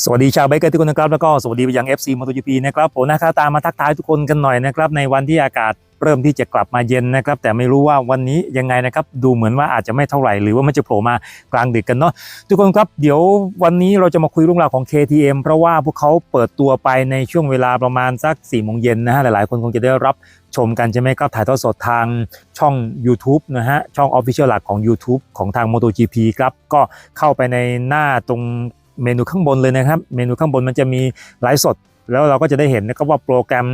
สวัสดีชาวไบเกอร์ทุกคนนะครับแล้วก็สวัสดีไปยัง FC MotoGP นะครับผมนะครับตามมาทักทายทุกคนกันหน่อยนะครับในวันที่อากาศเริ่มที่จะกลับมาเย็นนะครับ แต่ไม่รู้ว่าวันนี้ยังไงนะครับ ดูเหมือนว่าอาจจะไม่เท่าไหร่ หรือว่ามันจะโผล่มากลางดึกกันเนาะทุกคนครับเดี๋ยววันนี้เราจะมาคุยเรื่องราวของ KTM เพราะว่าพวกเขาเปิดตัวไปในช่วงเวลาประมาณสัก4ี่โมงเย็นนะฮะหลายๆ คนคงจะได้รับชมกันใช่ไหมครับถ่ายทอดสดทางช่อง YouTube นะฮะช่อง Official หลักของ YouTube ของทาง MotoGP ครับก็เข้าไปในหน้าตรง เมนูข้างบนเลยนะครับ เมนูข้างบนมันจะมีไลฟ์สด แล้วเราก็จะได้เห็นนะครับว่าโปรแกรม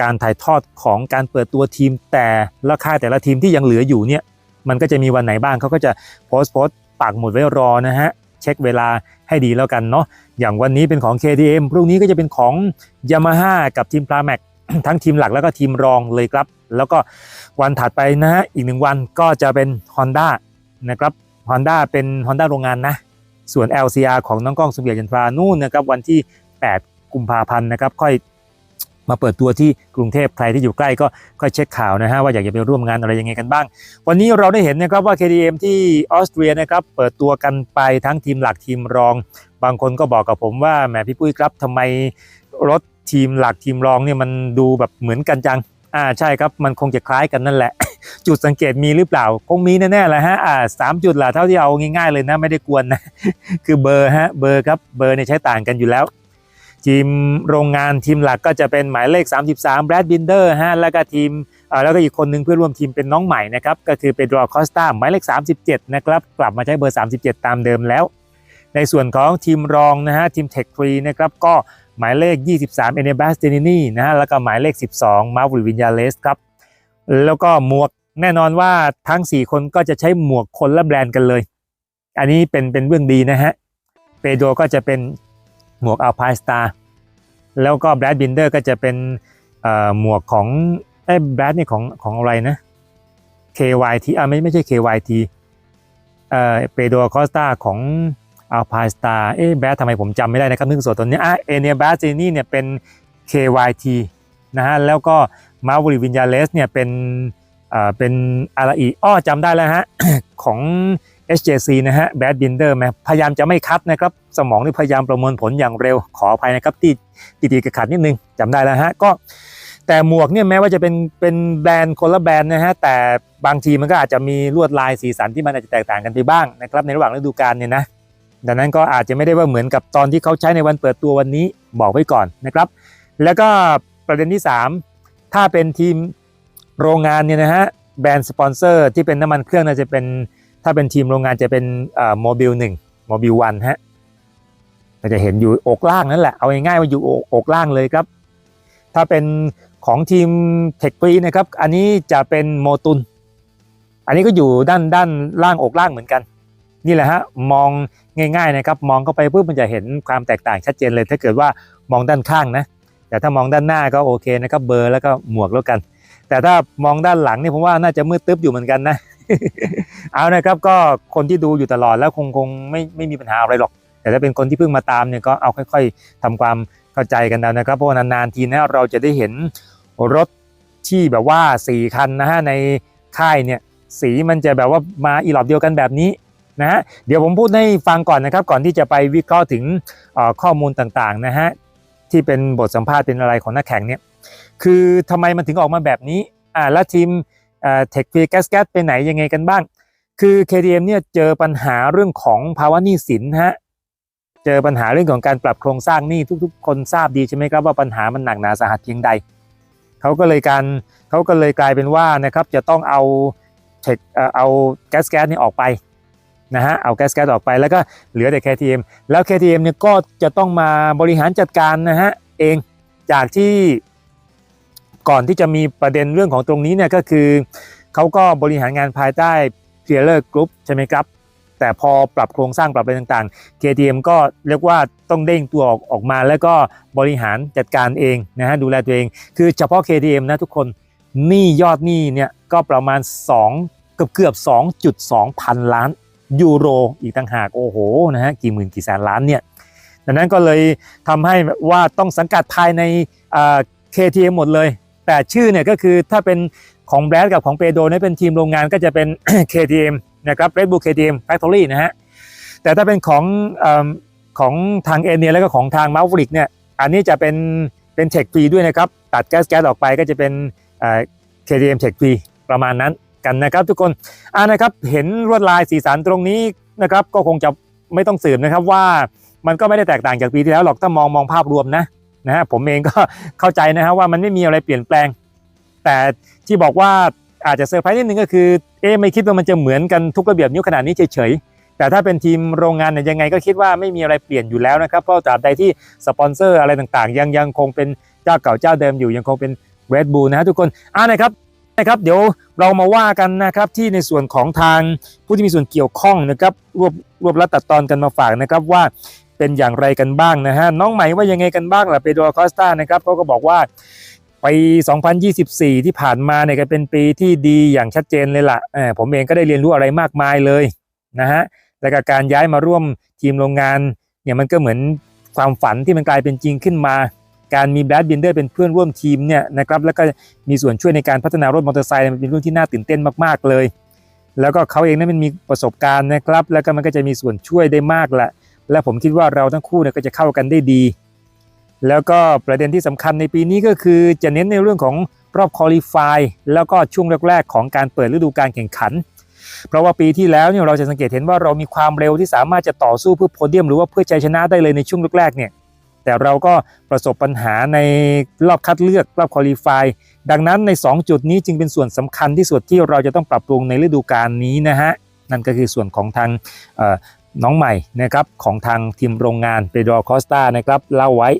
การถ่ายทอดของการเปิดตัวทีม แต่ละค่ายแต่ละทีมที่ยังเหลืออยู่เนี่ยมันก็จะมีวันไหนบ้างเขาก็จะโพสต์โพสต์ปักหมุดไว้รอนะฮะเช็คเวลาให้ดีแล้วกันเนาะอย่างวันนี้เป็นของ KTM พรุ่งนี้ก็จะเป็นของ Yamaha กับทีม p r a m a c ทั้งทีมหลักแล้วก็ทีมรองเลยครับ แล้วก็วันถัดไปนะฮะอีกหนึ่งวันก็จะเป็น Honda นะครับ Honda เป็น Honda โรงงานนะ ส่วน LCR ของน้องกล้องสุเกียรติยันทรานู่นนะครับวันที่ 8 กุมภาพันธ์นะครับค่อยมาเปิดตัวที่กรุงเทพใครที่อยู่ใกล้ก็ค่อยเช็คข่าวนะฮะว่าอยากจะไปร่วมงานอะไรยังไงกันบ้าง วันนี้เราได้เห็นนะครับว่า KTM ที่ออสเตรียนะครับเปิดตัวกันไปทั้งทีมหลักทีมรอง บางคนก็บอกกับผมว่าแหมพี่ปุ้ยครับทำไมรถทีมหลักทีมรองเนี่ยมันดูแบบเหมือนกันจัง อ่าใช่ครับมันคงจะคล้ายกันนั่นแหละ จุดสังเกตมีหรือเปล่า คงมีแน่ๆแหละฮะอ่าสามจุดแหละเท่าที่เอาง่ายๆเลยนะไม่ได้กวนนะคือเบอร์ฮะเบอร์ครับเบอร์เนี่ยใช้ต่างกันอยู่แล้ว ทีมโรงงานทีมหลักก็จะเป็นหมายเลข 33 แบรดบินเดอร์ฮะแล้วก็ทีมอ่อแล้วก็อีกคนนึงเพื่อร่วมทีมเป็นน้องใหม่นะครับก็คือเปโดรคอสตาหมายเลข 37 นะครับกลับมาใช้เบอร์ 37 ตามเดิมแล้วในส่วนของทีมรองนะฮะทีมเทคทรีนะครับก็ หมายเลข 23 เอเนบัสเตนินีนะฮะแล้วก็หมายเลข 12 มาวิวินยาเลสครับ แล้วก็หมวกแน่นอนว่าทั้ง 4 คนก็จะใช้หมวกคนละแบรนด์กันเลย อันนี้เป็นเป็นเรื่องดีนะฮะเปโดก็จะเป็นหมวกอัลพายสตาร์แล้วก็แบรดบินเดอร์ก็จะเป็นเอ่อหมวกของไอ้แบรดนี่ของของอะไรนะ KYT อ่าไม่ไม่ใช่ KYT เอ่อเปโดคอสตาของ อัลพายสตาร์เอ๊ะแบรดทำไมผมจำไม่ได้นะครับนึกสดตอนนี้อะเอเนียแบรดเจนี่เนี่ยเป็น KYT นะฮะแล้วก็มาวิวินยาเลสเนี่ยเป็นอ่อเป็นอะไรอีอ้อจำได้แล้วฮะ ของ HJC นะฮะแบดบินเดอร์แมพยายามจะไม่คัดนะครับ สมองนี่พยายามประเมินผลอย่างเร็วขออภัยนะครับที่ติดติดขัดนิดนึงจำได้แล้วฮะก็แต่หมวกเนี่ยแม้ว่าจะเป็นเป็นแบรนด์คนละแบรนด์นะฮะแต่บางทีมันก็อาจจะมีลวดลายสีสันที่มันอาจจะแตกต่างกันไปบ้างนะครับในระหว่างฤดูกาลเนี่ยนะ ดังนั้นก็อาจจะไม่ได้ว่าเหมือนกับตอนที่เขาใช้ในวันเปิดตัววันนี้บอกไว้ก่อนนะครับ แล้วก็ประเด็นที่ 3 ถ้าเป็นทีมโรงงานเนี่ยนะฮะแบรนด์สปอนเซอร์ที่เป็นน้ำมันเครื่องน่าจะเป็นถ้าเป็นทีมโรงงานจะเป็นโมบิลหนึ่งโมบิลวันฮะเราจะเห็นอยู่อกล่างนั่นแหละเอาง่ายๆว่าอยู่อกอกล่างเลยครับ ถ้าเป็นของทีมเทคปีนะครับ อันนี้จะเป็นโมตุน อันนี้ก็อยู่ด้านด้านล่างอกล่างเหมือนกัน นี่แหละฮะมอง ง่ายๆนะครับมองเข้าไปปุ๊บมันจะเห็นความแตกต่างชัดเจนเลย ถ้าเกิดว่ามองด้านข้างนะแต่ถ้ามองด้านหน้าก็โอเคนะครับเบอร์แล้วก็หมวกแล้วกัน แต่ถ้ามองด้านหลังนี่ผมว่าน่าจะมืดตึ๊บอยู่เหมือนกันนะเอานะครับก็คนที่ดูอยู่ตลอดแล้วคงคงไม่ไม่มีปัญหาอะไรหรอก แต่ถ้าเป็นคนที่เพิ่งมาตามเนี่ยก็เอาค่อย ๆทำความเข้าใจกันเอานะครับเพราะานานๆทีนะเราจะได้เห็นรถที่แบบว่าสีคันนะฮะในค่ายเนี่ยสีมันจะแบบว่ามาอีหลอบเดียวกันแบบนี้ นะฮะเดี๋ยวผมพูดให้ฟังก่อนนะครับ ก่อนที่จะไปวิเคราะห์ถึงข้อมูลต่างๆนะฮะที่เป็นบทสัมภาษณ์เป็นอะไรของนักแข่งเนี่ยคือทำไมมันถึงออกมาแบบนี้อ่าแล้วทีมเทคฟีแกสแกสไปไหนยังไงกันบ้าง คือ KTM เนี่ยเจอปัญหาเรื่องของภาวะหนี้สินฮะเจอปัญหาเรื่องของการปรับโครงสร้างหนี้ทุก ๆ คนทราบดีใช่ไหมครับว่าปัญหามันหนักหนาสาหัสเพียงใดเขาก็เลยการเขาก็เลยกลายเป็นว่านะครับจะต้องเอาเทคเอ่อเอาแก๊สแก๊สนี่ออกไป นะฮะเอาแก๊สแก๊สออกไปแล้วก็เหลือแต่ KTM แล้ว KTM เนี่ยก็จะต้องมาบริหารจัดการนะฮะเองจากที่ก่อนที่จะมีประเด็นเรื่องของตรงนี้เนี่ยก็คือเขาก็บริหารงานภายใต้ p i e r Group ใช่ไหมครับ แต่พอปรับโครงสร้างปรับอะไรต่างๆ KTM ก็เรียกว่าต้องเด้งตัวออกออกมา แล้วก็บริหารจัดการเองนะฮะดูแลตัวเอง คือเฉพาะ KTM นะทุกคนหนี้ยอดหนี้เนี่ยก็ประมาณ 2 เกือบเกือบ2.2 พันล้าน ยูโรอีกต่างหากโอ้โหนะฮะกี่หมื่นกี่แสนล้านเนี่ยดังนั้นก็เลยทำให้ว่าต้องสังกัดภายในอ่า KTM หมดเลย แต่ชื่อเนี่ยก็คือถ้าเป็นของแบรดกับของเปโดนี่เป็นทีมโรงงานก็จะเป็น KTM นะครับ Red Bull KTM Factory นะฮะแต่ถ้าเป็นของเออของทางเอเนียแล้วก็ของทางมาฟริกเนี่ยอันนี้จะเป็นเป็นเทคฟรีด้วยนะครับ ตัดแก๊สแก๊สออกไปก็จะเป็นเอ่อ KTM เทคฟรีประมาณนั้น กันนะครับ ทุกคนอ่านะครับเห็นลวดลายสีสันตรงนี้นะครับก็คงจะไม่ต้องสืบนะครับว่ามันก็ไม่ได้แตกต่างจากปีที่แล้วหรอกถ้ามองมองภาพรวมนะนะฮะผมเองก็เข้าใจนะฮะว่ามันไม่มีอะไรเปลี่ยนแปลง แต่ที่บอกว่าอาจจะเซอร์ไพรส์นิดนึงก็คือเอ๊ไม่คิดว่ามันจะเหมือนกันทุกระเบียบนิ้วขนาดนี้เฉยๆแต่ถ้าเป็นทีมโรงงานเนี่ยยังไงก็คิดว่าไม่มีอะไรเปลี่ยนอยู่แล้วนะครับเพราะตราบใดที่สปอนเซอร์อะไรต่างๆ ยังยังคงเป็นเจ้าเก่าเจ้าเดิมอยู่ยังคงเป็นเวดบูนะฮะทุกคนอ่านะครับ นะครับ เดี๋ยวเรามาว่ากันนะครับที่ในส่วนของทางผู้ที่มีส่วนเกี่ยวข้องนะครับรวบรวบรัดตัดตอนกันมาฝากนะครับว่าเป็นอย่างไรกันบ้างนะฮะน้องใหม่ว่ายังไงกันบ้างล่ะเปโดรคอสตานะครับเขาก็บอกว่าปี 2024 ที่ผ่านมาเนี่ยก็เป็นปีที่ดีอย่างชัดเจนเลยล่ะผมเองก็ได้เรียนรู้อะไรมากมายเลยนะฮะแล้วก็การย้ายมาร่วมทีมโรงงานเนี่ยมันก็เหมือนความฝันที่มันกลายเป็นจริงขึ้นมา การมีแบดบินเดอร์เป็นเพื่อนร่วมทีมเนี่ยนะครับแล้วก็มีส่วนช่วยในการพัฒนารถมอเตอร์ไซค์มันเป็นเรื่องที่น่าตื่นเต้นมากๆเลย แล้วก็เขาเองนั้นมันมีประสบการณ์นะครับ แล้วก็มันก็จะมีส่วนช่วยได้มากแหละและผมคิดว่าเราทั้งคู่เนี่ยก็จะเข้ากันได้ดี แล้วก็ประเด็นที่สำคัญในปีนี้ก็คือจะเน้นในเรื่องของรอบคอลี่ฟายแล้วก็ช่วงแรกๆ ของการเปิดฤดูการแข่งขัน เพราะว่าปีที่แล้วเนี่ยเราจะสังเกตเห็นว่าเรามีความเร็วที่สามารถจะต่อสู้เพื่อโพเดียมหรือว่าเพื่อชัยชนะได้เลยในช่วงแรกๆเนี่ย แต่เราก็ประสบปัญหาในรอบคัดเลือกรอบคอลี่ฟายดังนั้นใน 2 จุดนี้จึงเป็นส่วนสำคัญที่สุดที่เราจะต้องปรับปรุงในฤดูกาลนี้นะฮะนั่นก็คือส่วนของทางน้องใหม่นะครับของทางทีมโรงงานเปโดรคอสตานะครับเล่าไว้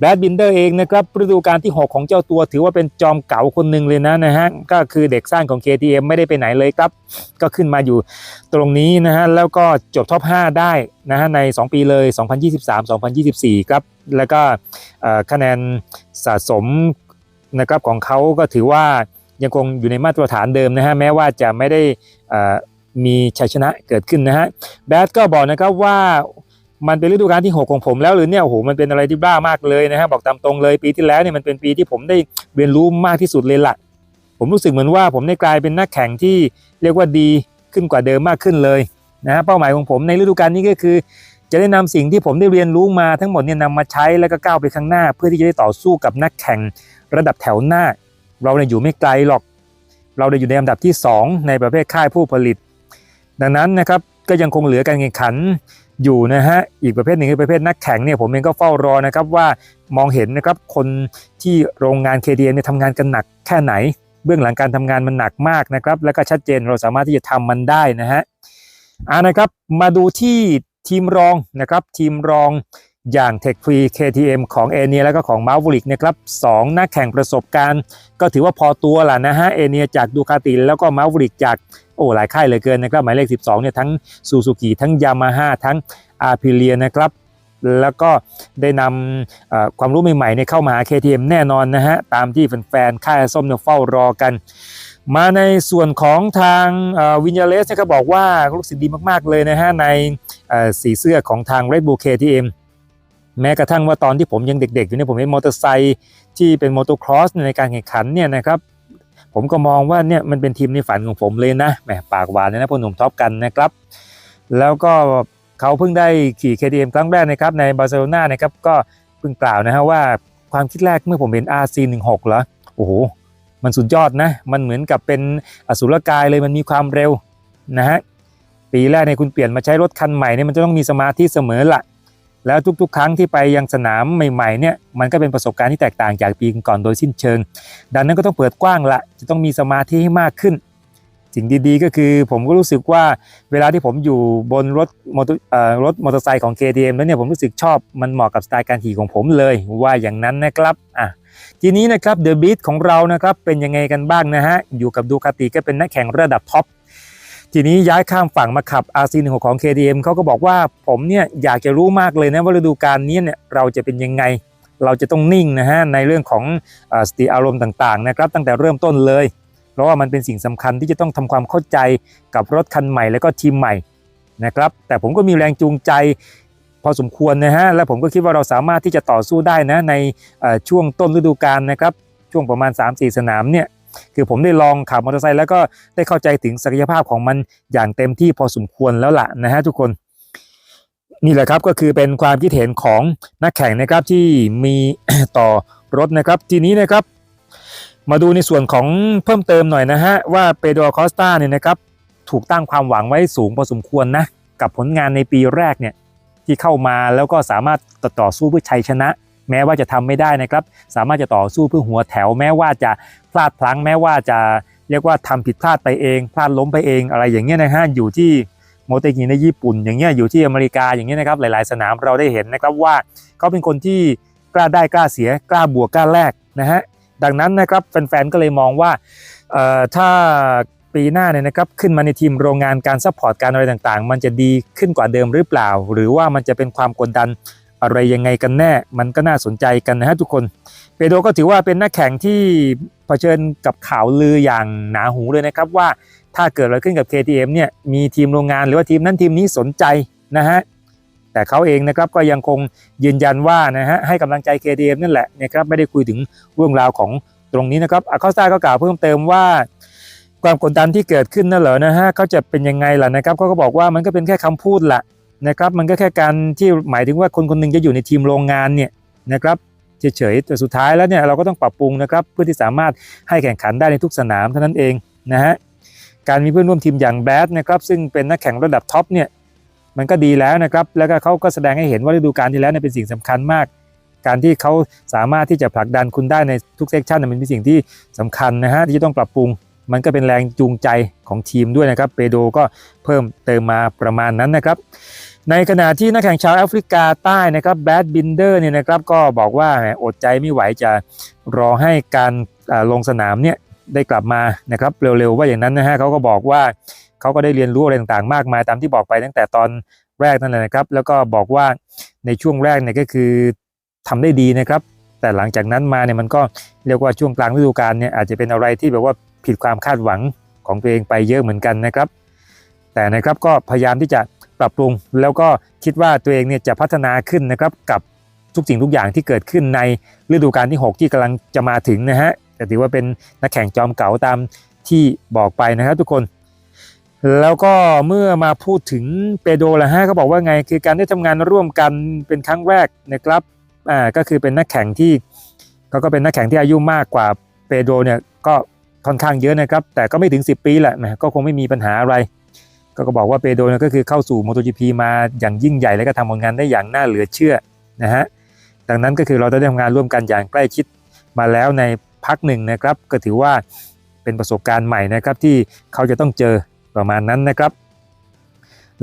แบดบินเดอร์เองนะครับฤดูกาลที่ 6 ของเจ้าตัวถือว่าเป็นจอมเก๋าคนหนึ่งเลยนะนะฮะก็คือเด็กสร้างของ KTM ไม่ได้ไปไหนเลยครับ ก็ขึ้นมาอยู่ตรงนี้นะฮะแล้วก็จบท็อป 5 ได้นะฮะใน 2 ปีเลย 2023-2024 ครับ แล้วก็คะแนนสะสมนะครับของเขาก็ถือว่ายังคงอยู่ในมาตรฐานเดิมนะฮะแม้ว่าจะไม่ได้มีชัยชนะเกิดขึ้นนะฮะแบดก็บอกนะครับว่ามันเป็นฤดูกาลที่ 6 ของผมแล้วหรือเนี่ยโอ้โหมันเป็นอะไรที่บ้ามากเลยนะฮะบอกตามตรงเลยปีที่แล้วเนี่ยมันเป็นปีที่ผมได้เรียนรู้มากที่สุดเลยละ่ะผมรู้สึกเหมือนว่าผมได้กลายเป็นนักแข่งที่เรียกว่าดีขึ้นกว่าเดิมมากขึ้นเลยนะฮะเป้าหมายของผมในฤดูกาลนี้ก็คือ จะได้นำสิ่งที่ผมได้เรียนรู้มาทั้งหมดเนี่ยนำมาใช้แล้วก็ก้าวไปข้างหน้า เพื่อที่จะได้ต่อสู้กับนักแข่งระดับแถวหน้า เราเนี่ยอยู่ไม่ไกลหรอก เราได้อยู่ในอันดับที่ 2 ในประเภทค่ายผู้ผลิต ดังนั้นนะครับก็ยังคงเหลือการแข่งขันอยู่นะฮะอีกประเภทหนึ่งคือประเภทนักแข่งเนี่ยผมเองก็เฝ้ารอนะครับว่ามองเห็นนะครับคนที่โรงงาน KTM เนี่ยทำงานกันหนักแค่ไหน เบื้องหลังการทำงานมันหนักมากนะครับ แล้วก็ชัดเจนเราสามารถที่จะทำมันได้นะฮะอ่านะครับมาดูที่ ทีมรองนะครับทีมรองอย่าง Tech Free KTM ของเอเนียแล้วก็ของ m a v e r i c k นะครับสองนักแข่งประสบการณ์ ก็ถือว่าพอตัวแหละนะฮะเอเนียจากดูคาติแล้วก็ m a v e r i c k จากโอ้หลายค่ายเลือเกินนะครับหมายเลข 12เนี่ยทั้งซูซูกิทั้งยามาฮ่าทั้งอาร์พิเลียนะครับแล้วก็ได้นำความรู้ใหม่ๆเนี่ยเข้ามาหา KTM แน่นอนนะฮะตามที่แฟนๆค่ายส้มเนี่ยเฝ้ารอกัน มาในส่วนของทางวินยาเลสเนี่ยก็บอกว่ารู้สึกดีมากๆเลยนะฮะใน สีเสื้อของทาง Red Bull KTM แม้กระทั่งว่าตอนที่ผมยังเด็กๆอยู่เนี่ยผมเห็นมอเตอร์ไซค์ที่เป็นมอเตอร์ครอสในการแข่งขันเนี่ยนะครับผมก็มองว่าเนี่ยมันเป็นทีมในฝันของผมเลยนะแหมปากหวานเลยนะพวกหนุ่มท็อปกันนะครับ แล้วก็เขาเพิ่งได้ขี่ KTM ครั้งแรกนะครับในบาร์เซโลนานะครับก็เพิ่งกล่าวนะฮะว่าความคิดแรกเมื่อผมเห็น RC16 เหรอโอ้โห มันสุดยอดนะ มันเหมือนกับเป็นอสุรกายเลยมันมีความเร็วนะฮะ ปีแรกเนี่ยคุณเปลี่ยนมาใช้รถคันใหม่เนี่ยมันจะต้องมีสมาธิเสมอละแล้วทุกๆ ครั้งที่ไปยังสนามใหม่ๆเนี่ยมันก็เป็นประสบการณ์ที่แตกต่างจากปีก่อนโดยสิ้นเชิง ดังนั้นก็ต้องเปิดกว้างละจะต้องมีสมาธิให้มากขึ้น สิ่งดีๆก็คือผมก็รู้สึกว่าเวลาที่ผมอยู่บนรถมอเตอร์รถมอเตอร์ไซค์ของ KTM แล้วเนี่ยผมรู้สึกชอบมันเหมาะกับสไตล์การขี่ของผมเลยว่าอย่างนั้นนะครับอะทีนี้นะครับเดอะบีทของเรานะครับเป็นยังไงกันบ้างนะฮะอยู่กับดูคาติก็เป็นนักแข่งระดับท็อป ทีนี้ย้ายข้ามฝั่งมาขับ RC16 ของ KTM เขาก็บอกว่าผมเนี่ยอยากจะรู้มากเลยนะว่าฤดูกาลนี้เนี่ยเราจะเป็นยังไง เราจะต้องนิ่งนะฮะในเรื่องของอสติอารมณ์ต่างๆนะครับตั้งแต่เริ่มต้นเลย เพราะว่ามันเป็นสิ่งสำคัญที่จะต้องทำความเข้าใจกับรถคันใหม่แล้วก็ทีมใหม่นะครับแต่ผมก็มีแรงจูงใจพอสมควรนะฮะและผมก็คิดว่าเราสามารถที่จะต่อสู้ได้นะในช่วงต้นฤดูกาลนะครับช่วงประมาณ 3-4 สนามเนี่ย คือผมได้ลองขับมอเตอร์ไซค์แล้วก็ได้เข้าใจถึงศักยภาพของมันอย่างเต็มที่พอสมควรแล้วล่ะนะฮะทุกคน นี่แหละครับก็คือเป็นความคิดเห็นของนักแข่งนะครับที่มีต่อรถนะครับ ทีนี้นะครับ มาดูในส่วนของเพิ่มเติมหน่อยนะฮะว่าเปโดรคอสตาเนี่ยนะครับถูกตั้งความหวังไว้สูงพอสมควรนะกับผลงานในปีแรกเนี่ยที่เข้ามาแล้วก็สามารถต่อต่อสู้เพื่อชัยชนะ แม้ว่าจะทำไม่ได้นะครับ สามารถจะต่อสู้เพื่อหัวแถว แม้ว่าจะพลาดพลั้งแม้ว่าจะเรียกว่าทำผิดพลาดไปเองพลาดล้มไปเองอะไรอย่างเงี้ยนะฮะอยู่ที่โมเตกิในญี่ปุ่น อย่างเงี้ยอยู่ที่อเมริกาอย่างเงี้ยนะครับหลาย ๆ สนามเราได้เห็นนะครับว่าเขาเป็นคนที่กล้าได้กล้าเสียกล้าบวกกล้าแลกนะฮะดังนั้นนะครับแฟน ๆ ก็เลยมองว่าเอ่อถ้าปีหน้าเนี่ยนะครับขึ้นมาในทีมโรงงานการซัพพอร์ตการอะไรต่างๆ มันจะดีขึ้นกว่าเดิมหรือเปล่า หรือว่ามันจะเป็นความกดดัน อะไรยังไงกันแน่ มันก็น่าสนใจกันนะฮะทุกคน เปโดก็ถือว่าเป็นนักแข่งที่เผชิญกับข่าวลืออย่างหนาหูเลยนะครับว่าถ้าเกิดอะไรขึ้นกับ KTM เนี่ยมีทีมโรงงานหรือว่าทีมนั้นทีมนี้สนใจนะฮะแต่เขาเองนะครับก็ยังคงยืนยันว่านะฮะให้กำลังใจ KTM นั่นแหละนะครับไม่ได้คุยถึงเรื่องราวของตรงนี้นะครับอาคอสตาก็กล่าวเพิ่มเติมว่า ความกดดันที่เกิดขึ้นนั่นเหรอนะฮะเขาจะเป็นยังไงล่ะนะครับเขาก็บอกว่ามันก็เป็นแค่คำพูดแหละ นะครับมันก็แค่การที่หมายถึงว่าคนคนหนึงจะอยู่ในทีมโรงงานเนี่ยนะครับเฉยๆแต่สุดท้ายแล้วเนี่ยเราก็ต้องปรับปรุงนะครับเพื่อที่สามารถให้แข่งขันได้ในทุกสนามเท่านั้นเองนะฮะการมีเพื่อนร่วมทีมอย่างแบดนะครับซึ่งเป็นนักแข่งระดับท็อปเนี่ยมันก็ดีแล้วนะครับแล้วก็เขาก็แสดงให้เห็นว่าฤดูกาลที่แล้วเนี่ยเป็นสิ่งสำคัญมาก การที่เขาสามารถที่จะผลักดันคุณได้ในทุกเซกชันมันเป็นสิ่งที่สำคัญนะฮะที่จะต้องปรับปรุงมันก็เป็นแรงจูงใจของทีมด้วยนะครับเปโดก็เพิ่มเติมมาประมาณนั้นนะครับ ในขณะที่นักแข่งชาวแอฟริกาใต้นะครับแบดบินเดอร์เนี่ยนะครับก็บอกว่าอดใจไม่ไหวจะรอให้การลงสนามเนี่ยได้กลับมานะครับเร็วๆว่าอย่างนั้นนะฮะเขาก็บอกว่าเขาก็ได้เรียนรู้อะไรต่างๆ มากมายตามที่บอกไปตั้งแต่ตอนแรกนั่นแหละนะครับ แล้วก็บอกว่าในช่วงแรกเนี่ยก็คือทำได้ดีนะครับ แต่หลังจากนั้นมาเนี่ยมันก็เรียกว่าช่วงกลางฤดูกาลเนี่ยอาจจะเป็นอะไรที่แบบว่าผิดความคาดหวังของตัวเองไปเยอะเหมือนกันนะครับ แต่นะครับก็พยายามที่จะ ปรับปรุง แล้วก็คิดว่าตัวเองเนี่ยจะพัฒนาขึ้นนะครับกับทุกสิ่งทุกอย่างที่เกิดขึ้นในฤดูกาลที่ 6 ที่กำลังจะมาถึงนะฮะแต่ถือว่าเป็นนักแข่งจอมเก๋าตามที่บอกไปนะครับทุกคน แล้วก็เมื่อมาพูดถึงเปโดรละฮะเขาบอกว่าไงคือการได้ทำงานร่วมกันเป็นครั้งแรกนะครับอ่าก็คือเป็นนักแข่งที่เขาก็เป็นนักแข่งที่อายุมากกว่าเปโดรเนี่ยก็ค่อนข้างเยอะนะครับ แต่ก็ไม่ถึง 10 ปีแหละแหมก็คงไม่มีปัญหาอะไร ก็ก็บอกว่าเปโดนก็คือเข้าสู่ MotoGP มาอย่างยิ่งใหญ่และก็ทำผลงานได้อย่างน่าเหลือเชื่อนะฮะดังนั้นก็คือเราได้ทำงานร่วมกันอย่างใกล้ชิดมาแล้วในพักหนึ่งนะครับ ก็ถือว่าเป็นประสบการณ์ใหม่นะครับที่เขาจะต้องเจอประมาณนั้นนะครับ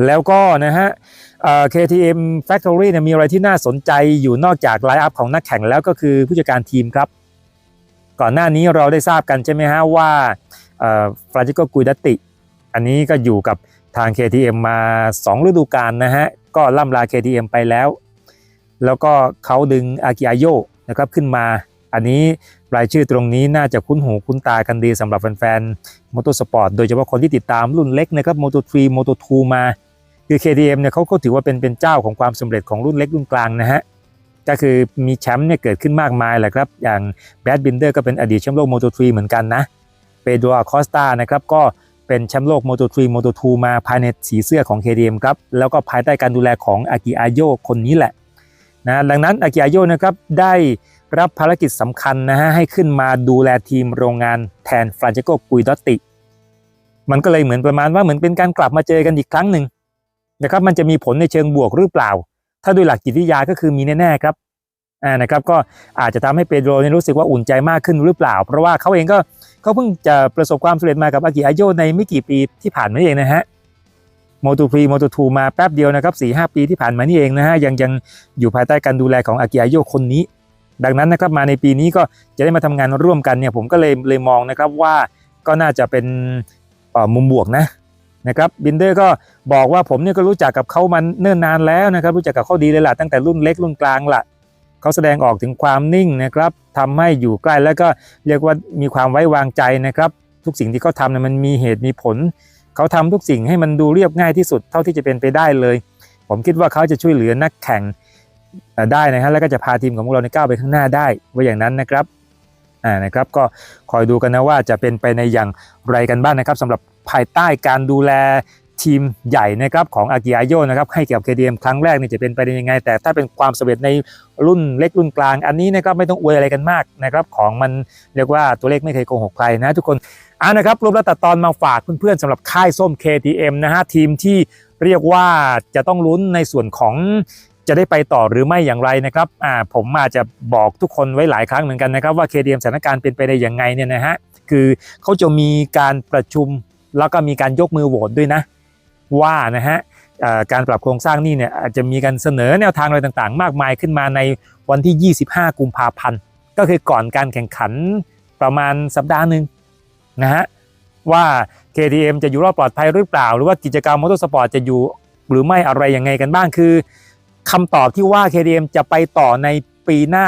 แล้วก็นะฮะเออ KTM Factory เนี่ยมีอะไรที่น่าสนใจอยู่นอกจากไลน์อัพของนักแข่งแล้วก็คือผู้จัดการทีมครับ ก่อนหน้านี้เราได้ทราบกันใช่ไหมฮะว่าฟราจิโกกุยดติ อันนี้ก็อยู่กับ ทาง KTM มา 2 ฤดูกาลนะฮะ ก็ล่ำลา KTM ไปแล้ว แล้วก็เขาดึงอากิอาโยนะครับขึ้นมา อันนี้รายชื่อตรงนี้น่าจะคุ้นหูคุ้นตากันดีสำหรับแฟนๆมอเตอร์สปอร์ตโดยเฉพาะคนที่ติดตามรุ่นเล็กนะครับม o ต o 3 m o ต o 2มา คือ KTM เนี่ยเขาก็ถือว่าเป็นเป็นเจ้าของความสำเร็จของรุ่นเล็กรุ่นกลางนะฮะก็คือมีแชมป์เนี่ยเกิดขึ้นมากมายแหละครับ อย่างแบดบินเดอร์ก็เป็นอดีตแชมป์โลก m o ต o 3เหมือนกันนะ เปโดรอาคอสตานะครับ ก็ เป็นแชมป์โลก m o ต o 3 m o ต o 2มาภายในสีเสื้อของ KTM ครับ แล้วก็ภายใต้การดูแลของอากิอาโยคนนี้แหละนะดังนั้นอากิอาโยนะครับได้รับภารกิจสำคัญนะฮะให้ขึ้นมาดูแลทีมโรงงานแทนฟรานเจโกกุยดอตติ มันก็เลยเหมือนประมาณว่าเหมือนเป็นการกลับมาเจอกันอีกครั้งหนึ่งนะครับมันจะมีผลในเชิงบวกหรือเปล่า ถ้าโดยหลักจิตวิทยาก็คือมีแน่ๆครับอ่านะครับก็อาจจะทำให้เปโดรเนี่ยรู้สึกว่าอุ่นใจมากขึ้นหรือเปล่า เพราะว่าเขาเองก็ เขาเพิ่งจะประสบความสำเร็จมากับอากิอาโยในไม่กี่ปีที่ผ่านมานี่เองนะฮะโมตูพรีโมตูทูมาแป๊บเดียวนะครับสี่ห้าปีที่ผ่านมานี่เองนะฮะยังยังอยู่ภายใต้การดูแลของอากิอาโยคนนี้ ดังนั้นนะครับมาในปีนี้ก็จะได้มาทำงานร่วมกันเนี่ยผมก็เลยเลยมองนะครับว่าก็น่าจะเป็นมุมบวกนะนะครับบินเดอร์ก็บอกว่าผมเนี่ยก็รู้จักกับเขามาเนิ่นนานแล้วนะครับรู้จักกับเขาดีเลยล่ะตั้งแต่รุ่นเล็กรุ่นกลางล่ะ เขาแสดงออกถึงความนิ่งนะครับทำให้อยู่ใกล้แล้วก็เรียกว่ามีความไว้วางใจนะครับ ทุกสิ่งที่เขาทำเนี่ยมันมีเหตุมีผล เขาทำทุกสิ่งให้มันดูเรียบง่ายที่สุดเท่าที่จะเป็นไปได้เลย ผมคิดว่าเขาจะช่วยเหลือนักแข่งได้นะฮะแล้วก็จะพาทีมของพวกเราในก้าวไปข้างหน้าได้ว่าอย่างนั้นนะครับอ่านะครับก็คอยดูกันนะว่าจะเป็นไปในอย่างไรกันบ้างนะครับสำหรับภายใต้การดูแล ทีมใหญ่นะครับของอากิอาโยนะครับให้กับ KTM ครั้งแรกนี่จะเป็นไปได้ยังไง แต่ถ้าเป็นความสำเร็จในรุ่นเล็กรุ่นกลาง อันนี้นะครับไม่ต้องอวยอะไรกันมากนะครับของมันเรียกว่าตัวเลขไม่เคยโกหกใครนะทุกคนอ่านะครับรวบแล้วตัดตอนมาฝากเพื่อนๆสำหรับค่ายส้ม KTM นะฮะทีมที่เรียกว่าจะต้องลุ้นในส่วนของจะได้ไปต่อหรือไม่อย่างไรนะครับอ่าผมอาจจะบอกทุกคนไว้หลายครั้งเหมือนกันนะครับว่า KTM สถานการณ์เป็นไปได้ยังไงเนี่ยนะฮะคือเขาจะมีการประชุมแล้วก็มีการยกมือโหวตด้วยนะ ว่านะฮะการปรับโครงสร้างนี่เนี่ยอาจจะมีการเสนอแนวทางอะไรต่างๆ มากมายขึ้นมาในวันที่ 25 กุมภาพันธ์ ก็คือก่อนการแข่งขันประมาณสัปดาห์หนึ่งนะฮะว่า KTM จะอยู่รอดปลอดภัยหรือเปล่า หรือว่ากิจกรรมมอเตอร์สปอร์ตจะอยู่หรือไม่อะไรยังไงกันบ้างคือคำตอบที่ว่า KTM จะไปต่อในปีหน้า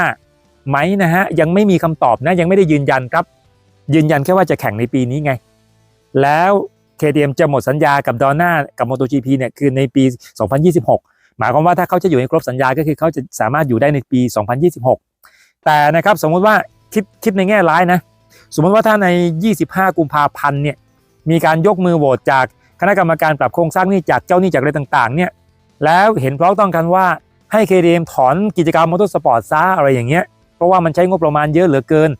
ไหมนะฮะยังไม่มีคำตอบนะยังไม่ได้ยืนยันครับ ยืนยันแค่ว่าจะแข่งในปีนี้ไง แล้ว KTM จะหมดสัญญากับดอน่ากับ MotoGP เนี่ยคือในปี 2026 หมายความว่าถ้าเขาจะอยู่ในครบสัญญาก็คือเขาจะสามารถอยู่ได้ในปี 2026 แต่นะครับสมมติว่าคิดคิดในแง่ร้ายนะสมมติว่าถ้าใน 25 กุมภาพันธ์เนี่ยมีการยกมือโหวตจากคณะกรรมการปรับโครงสร้างหนี้จากเจ้าหนี้จากอะไรต่างๆเนี่ยแล้วเห็นพร้องต้องกันว่าให้ KTM ถอนกิจกรรมมอเตอร์สปอร์ตซะอะไรอย่างเงี้ยเพราะว่ามันใช้งบประมาณเยอะเหลือเกิน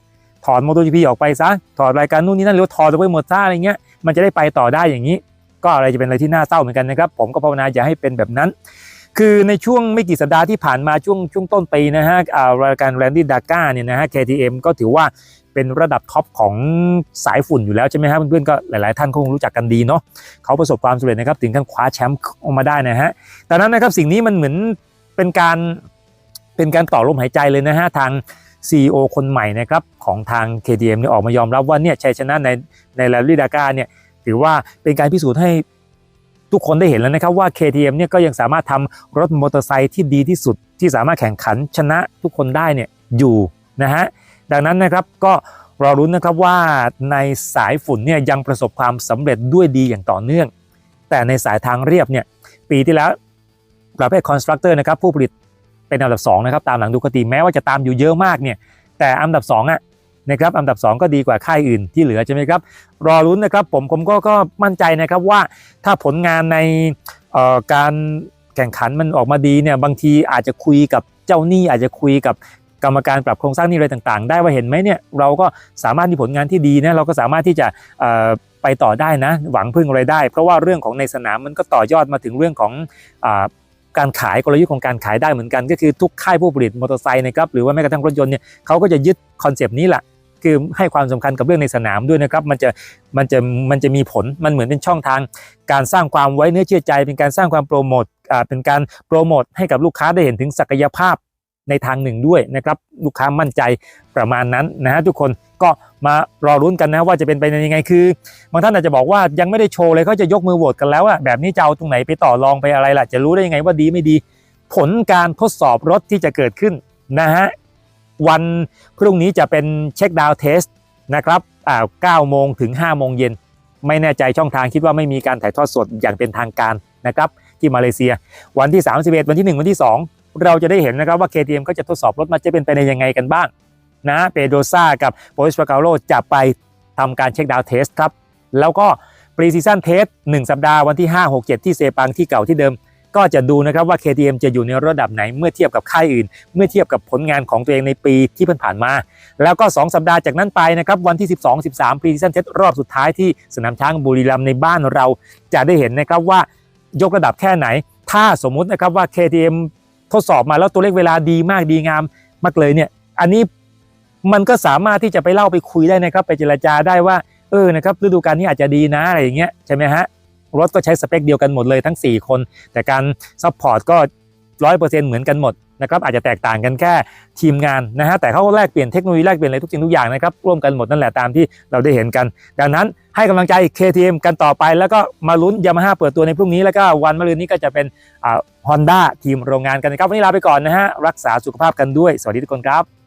ถอน MotoGP ออกไปซะถอดรายการนู่นนี่นั่นหรือถอดไปหมดซะอะไรเงี้ย มันจะได้ไปต่อได้อย่างนี้ ก็อะไรจะเป็นอะไรที่น่าเศร้าเหมือนกันนะครับ ผมก็ภาวนาอย่าให้เป็นแบบนั้น คือในช่วงไม่กี่สัปดาห์ที่ผ่านมาช่วงช่วงต้นปีนะฮะรายการแรนดี้ดาก้าเนี่ยนะฮะ KTM ก็ถือว่าเป็นระดับท็อปของสายฝุ่นอยู่แล้วใช่ไหมฮะเพื่อนๆก็หลายๆท่านคงรู้จักกันดีเนาะเขาประสบความสำเร็จนะครับถึงขั้นคว้าแชมป์ออกมาได้นะฮะแต่นั้นนะครับสิ่งนี้มันเหมือนเป็นการเป็นการต่อลมหายใจเลยนะฮะทาง CEO คนใหม่นะครับของทาง KTM เนี่ยออกมายอมรับว่าเนี่ยชัยชนะในในแรลลี่ดาก้าเนี่ยถือว่าเป็นการพิสูจน์ให้ทุกคนได้เห็นแล้วนะครับว่า KTM เนี่ยก็ยังสามารถทำรถมอเตอร์ไซค์ที่ดีที่สุดที่สามารถแข่งขันชนะทุกคนได้เนี่ยอยู่นะฮะดังนั้นนะครับก็รอรุ้นนะครับว่าในสายฝุ่นเนี่ยยังประสบความสำเร็จด้วยดีอย่างต่อเนื่อง แต่ในสายทางเรียบเนี่ยปีที่แล้วประเภทคอนสตรักเตอร์นะครับผู้ผลิต เป็นอันดับ2นะครับตามหลังดูคติแม้ว่าจะตามอยู่เยอะมากเนี่ยแต่อันดับ2อะนะครับอันดับ 2 ก็ดีกว่าค่ายอื่นที่เหลือใช่ไหมครับรอรุ้นนะครับผมผมก็ก็มั่นใจนะครับว่าถ้าผลงานในการแข่งขันมันออกมาดีเนี่ยบางทีอาจจะคุยกับเจ้าหนี้อาจจะคุยกับกรรมการปรับโครงสร้างนี้อะไรต่างๆ ได้ว่าเห็นไหมเนี่ยเราก็สามารถมีผลงานที่ดีนะเราก็สามารถที่จะไปต่อได้นะ หวังพึ่งอะไรได้ เพราะว่าเรื่องของในสนามมันก็ต่อยอดมาถึงเรื่องของ การขายกลยุทธ์ของการขายได้เหมือนกัน ก็คือทุกค่ายผู้ผลิตมอเตอร์ไซค์นะครับหรือว่าแม้กระทั่งรถยนต์เนี่ยเขาก็จะยึดคอนเซปต์นี้แหละคือให้ความสำคัญกับเรื่องในสนามด้วยนะครับ มันจะมันจะมันจะมีผลมันเหมือนเป็นช่องทาง การสร้างความไว้เนื้อเชื่อใจ เป็นการสร้างความโปรโมทอ่าเป็นการโปรโมทให้กับลูกค้าได้เห็นถึงศักยภาพในทางหนึ่งด้วยนะครับ ลูกค้ามั่นใจประมาณนั้นนะฮะทุกคน ก็มารอรุ้นกันนะว่าจะเป็นไปในยังไงคือบางท่านอาจจะบอกว่ายังไม่ได้โชว์เลยเขาจะยกมือโหวตกันแล้วอะแบบนี้จะเอาตรงไหนไปต่อรองไปอะไรล่ะ จะรู้ได้ยังไงว่าดีไม่ดี ผลการทดสอบรถที่จะเกิดขึ้นนะฮะวันพรุ่งนี้จะเป็นเช็คดาวน์เทสนะครับอ่า9โมงถึง 5 โมงเย็น ไม่แน่ใจช่องทางคิดว่าไม่มีการถ่ายทอดสดอย่างเป็นทางการนะครับที่มาเลเซีย วันที่ 31 วันที่ 1 วันที่ 2 เราจะได้เห็นนะครับว่า KTM ก็จะทดสอบรถมาจะเป็นไปในยังไงกันบ้าง นะเปโดซ่ากับโปรสปาเกาโลจะไปทำการเช็คดาวน์เทสครับ แล้วก็ปรีซีซั่นเทส1สัปดาห์วันที่ 5 6 7 ที่เซปังที่เก่าที่เดิม ก็จะดูนะครับว่า KTM จะอยู่ในระดับไหนเมื่อเทียบกับค่ายอื่น เมื่อเทียบกับผลงานของตัวเองในปีที่ผ่านมา แล้วก็ 2 สัปดาห์จากนั้นไปนะครับวันที่ 12 13ปรีซีซั่นเทสรอบสุดท้ายที่สนามช้างบุรีรัมย์ในบ้านเรา จะได้เห็นนะครับว่ายกระดับแค่ไหน ถ้าสมมุตินะครับว่า KTM ทดสอบมาแล้วตัวเลขเวลาดีมากดีงามมากเลยเนี่ยอันนี้ มันก็สามารถที่จะไปเล่าไปคุยได้นะครับ ไปเจรจาได้ว่าเออนะครับฤดูกาลนี้อาจจะดีนะอะไรอย่างเงี้ยใช่ไหมฮะรถก็ใช้สเปคเดียวกันหมดเลยทั้ง 4 คน แต่การซัพพอร์ตก็ร้อยเปอร์เซ็นต์เหมือนกันหมดนะครับอาจจะแตกต่างกันแค่ทีมงานนะฮะแต่เขาแลกเปลี่ยนเทคโนโลยีแลกเปลี่ยนอะไรทุกสิ่งทุกอย่างนะครับร่วมกันหมดนั่นแหละตามที่เราได้เห็นกัน ดังนั้นให้กำลังใจ KTM กันต่อไป แล้วก็มาลุ้นยามาฮ่าเปิดตัวในพรุ่งนี้แล้วก็วันมะรืนนี้ก็จะเป็นฮอนด้าทีมโรงงานกันนะครับวันนี้ลาไปก่อนนะฮะรักษาสุขภาพกันด้วย สวัสดีทุกคนครับ